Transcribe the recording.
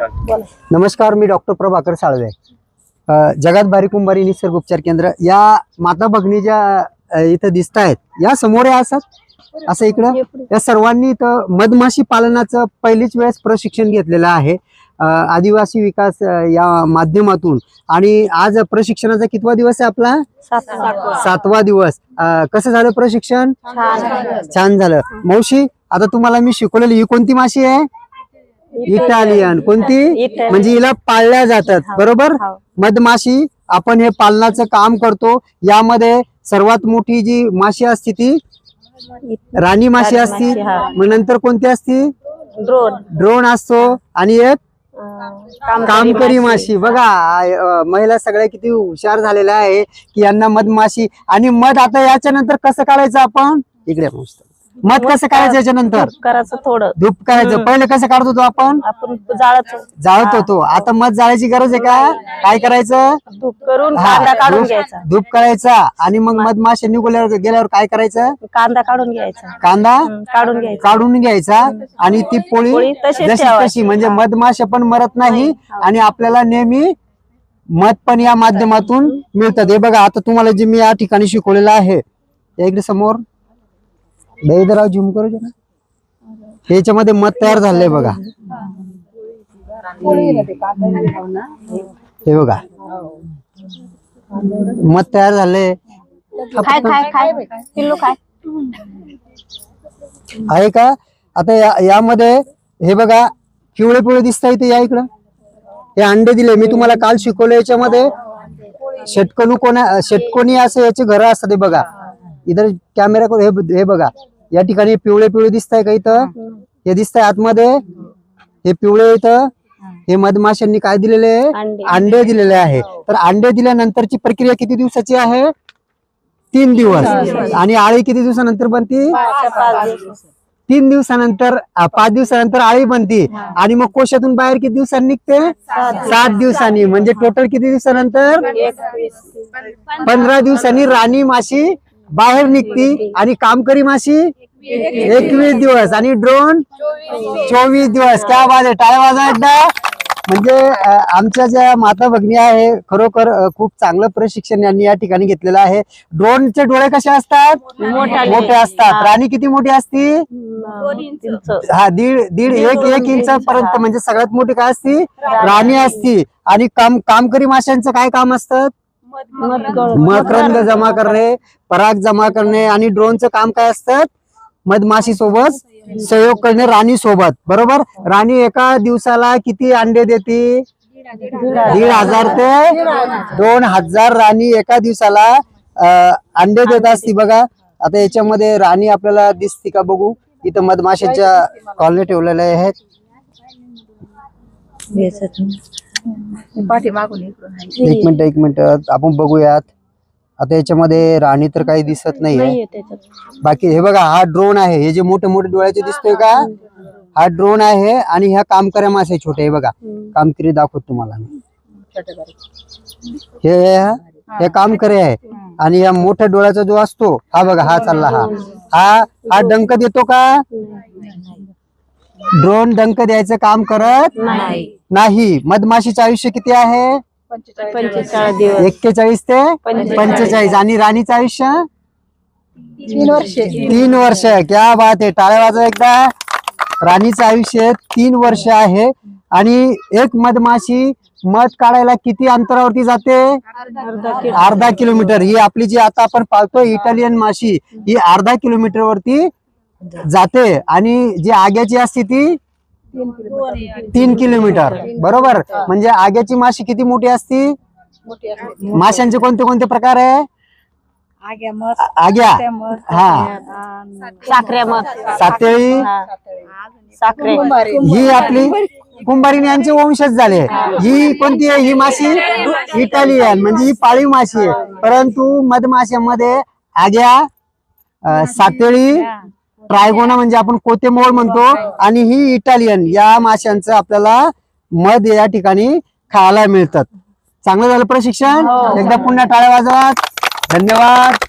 नमस्कार मी डॉक्टर प्रभाकर साळवे. जगात बारी कुंभारी निसर्ग उपचार केंद्र या माता भगिनी ज्या इथं दिसत आहेत या समोर या असं असं इकडं? या सर्वांनी इथं मधमाशी पालनाचं पहिलीच वेळेस प्रशिक्षण घेतलेलं आहे. आदिवासी विकास या माध्यमातून. आणि आज प्रशिक्षणाचा कितवा दिवस आहे आपला? सातवा दिवस. कसं झालं प्रशिक्षण? छान झालं. मावशी आता तुम्हाला मी शिकवलेली ही कोणती माशी आहे? इटालियन. कोणती? म्हणजे हिला पाळल्या जातात. बरोबर? मधमाशी आपण हे पालनाचं काम करतो. यामध्ये सर्वात मोठी जी माशी असते ती? राणी माशी असती. मग नंतर कोणती असती? ड्रोन ड्रोन असतो. आणि एक? कामकरी माशी. बघा महिला सगळ्या किती हुशार झालेल्या आहे की यांना मधमाशी. आणि मध आता याच्या नंतर कसं काढायचं आपण? इकडे मस्त मध कसं काढायचं याच्यानंतर? करायचं थोडं. धूप करायचं पहिले कसं काढत होतो आपण? आपण जाळत होतो. आता मध जाळायची गरज आहे का? काय करायचं? धूप करून हा, कांदा काढून धूप- घ्यायचा. धूप करायचा. आणि मग मधमाशी निघल्यावर गेल्यावर काय करायचं? कांदा काढून घ्यायचा. कांदा हं, काढून घ्यायचा. काढून घ्यायचा आणि ती पोळी पोळी तशीच जशी ठेवायची. तशी म्हणजे मधमाशा पण मरत नाही नाही. आणि आपल्याला नेहमी मध पण या माध्यमातून मिळतात. हे बघा आता तुम्हाला जे मी या ठिकाणी शिकवलेलं आहे या इकडे समोर. दहीदराव झुम करू जरा. याच्यामध्ये मध तयार झालंय बघा. हे बघा. मध तयार खाय आहे का? आता या यामध्ये हे बघा पिवळे पिवळे दिसत इथे या इकडं. हे अंडे दिले. मी तुम्हाला काल शिकवलं याच्यामध्ये. षटकोनी कोणा षटकोनी असं याचे घर असतात बघा. इधर कॅमेरा हे हे बघा. या ठिकाणी पिवळे पिवळे दिसत आहे का इथं? हे. दिसत आहे आतमध्ये. हे पिवळे इथं. हे. मधमाशांनी काय दिलेले आहे? अंडे. अंडे दिलेले आहे. तर अंडे दिल्यानंतरची प्रक्रिया किती दिवसाची आहे? तीन दिवस. आणि आळी किती दिवसानंतर बनती. तीन दिवसानंतर पाच दिवसानंतर आळी बनती. आणि मग कोशातून बाहेर किती दिवसांनी निघते? सात दिवसांनी. म्हणजे टोटल किती दिवसानंतर? पंधरा दिवसांनी राणी माशी बाहेर निघती आणि कामकरी माशी? एकवीस दिवस. आणि ड्रोन चोवीस दिवस. क्या बात आहे. टाळ्या वाजा म्हणजे आमच्या ज्या माता भगिनी आहे खरोखर खूप चांगलं प्रशिक्षण यांनी या ठिकाणी घेतलेलं आहे. ड्रोनचे डोळे कसे असतात. मोठे असतात. राणी किती मोठी असती. हा दीड दीड एक एक इंच पर्यंत. म्हणजे सगळ्यात मोठी काय असती? राणी. असती. आणि काम कामकरी माशांचं काय काम असतं. मकरंद जमा करणे पराग जमा करणे आणि ड्रोनचं काम काय असतं? मधमाशी सोबत सहयोग करणे राणी सोबत बरोबर? राणी एका दिवसाला किती अंडे देते? दीड हजार ते दोन हजार राणी एका दिवसाला अंडे देत असती बघा. आता याच्यामध्ये राणी आपल्याला दिसते का बघू? इथं मधमाशाच्या कॉलनी ठेवलेल्या आहेत. पाठीमागून इकडून आहे. एक मिनिट एक मिनिट. आपण बघूयात. आता याच्यामध्ये राणी तर काही दिसत नाहीये. नाहीये त्याच्यात. बाकी हे बघा हा ड्रोन आहे. हे जे मोठे मोठे डोळ्याचे दिसतोय का? हा ड्रोन आहे आणि ह्या कामकऱ्या मासे छोटे हे बघा. कामकरी दाखवत तुम्हाला मी. हे हे- हे? कामकरी आहे. आणि या मोठ्या डोळ्याचा जो असतो हा बघा हा चालला हा. हा हा डंक देतो का? ड्रोन डंक द्यायचं काम करत नाही. नाही. मधमाशीचं आयुष्य किती आहे? पंचेचाळीस एक्केचाळीस ते पंचेचाळीस. आणि राणीचं आयुष्य? तीन वर्षे. तीन वर्ष. क्या बात आहे. टाळ्या वाजवा एकदा. राणीचं आयुष्य तीन वर्ष आहे. आणि एक मधमाशी मध काढायला किती अंतरावरती जाते? अर्धा किलो अर्धा किलोमीटर. ही आपली जी आता आपण पाळतोय इटालियन माशी ही अर्धा किलोमीटर वरती जाते. आणि जी आग्याची असते ती? तीन किलोमीटर. बरोबर. म्हणजे आग्याची माशी किती मोठी असती? मोठी असते. माशांचे कोणते कोणते प्रकार आहे? आग्या मस्त आ- आग्या हा. सातेळी हा. साखरे. ही आपली कुंभारीण यांचे वंशज झाले. ही. कोणती आहे? ही माशी इटालियन म्हणजे ही पाळीव माशी आहे. परंतु मधमाशामध्ये आग्या सातेळी ट्रायगोना म्हणजे आपण कोतेमोळ म्हणतो आणि ही इटालियन या माशांचं आपल्याला मध या ठिकाणी खायला मिळतात. चांगलं झालं प्रशिक्षण. एकदा पुन्हा टाळ्या वाजवा. धन्यवाद.